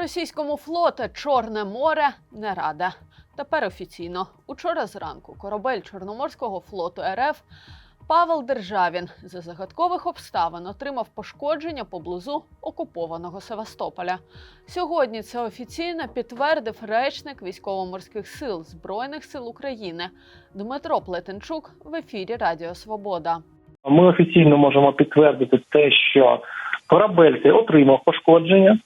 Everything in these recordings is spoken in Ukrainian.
Російському флоту Чорне море не рада. Тепер офіційно. Учора зранку корабель Чорноморського флоту РФ Павел Державін за загадкових обставин отримав пошкодження поблизу окупованого Севастополя. Сьогодні це офіційно підтвердив речник військово-морських сил Збройних сил України Дмитро Плетенчук в ефірі Радіо Свобода. Ми офіційно можемо підтвердити те, що корабель отримав пошкодження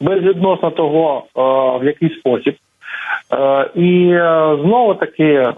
безвідносно того, е, в який спосіб. Е, І е, знову таки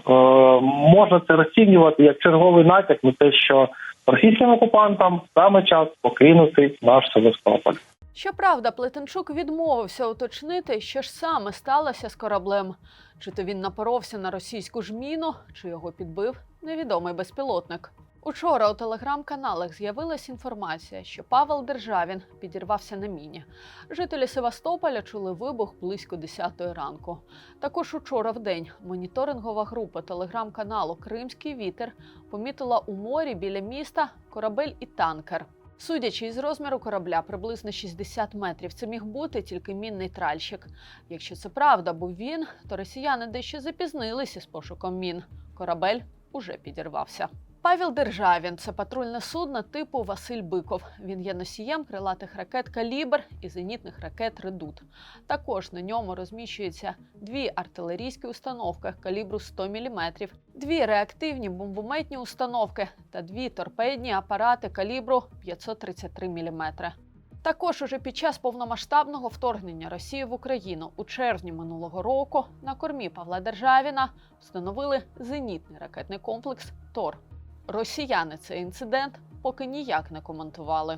можна це розцінювати як черговий натяк на те, що російським окупантам саме час покинути наш Севастополь. Щоправда, Плетенчук відмовився уточнити, що ж саме сталося з кораблем. Чи то він напоровся на російську ж міну, чи його підбив невідомий безпілотник. Учора у телеграм-каналах з'явилась інформація, що Павел Державін підірвався на міні. Жителі Севастополя чули вибух близько 10 ранку. Також учора в день моніторингова група телеграм-каналу Кримський вітер помітила у морі біля міста корабель і танкер. Судячи із розміру корабля приблизно 60 метрів, це міг бути тільки мінний тральщик. Якщо це правда був він, то росіяни дещо запізнилися з пошуком мін. Корабель уже підірвався. Павел Державін це патрульне судно типу Василь Биков. Він є носієм крилатих ракет Калібр і зенітних ракет Редут. Також на ньому розміщуються дві артилерійські установки калібру 100 мм, дві реактивні бомбометні установки та дві торпедні апарати калібру 533 мм. Також уже під час повномасштабного вторгнення Росії в Україну у червні минулого року на кормі Павла Державіна встановили зенітний ракетний комплекс ТОР. Росіяни цей інцидент поки ніяк не коментували.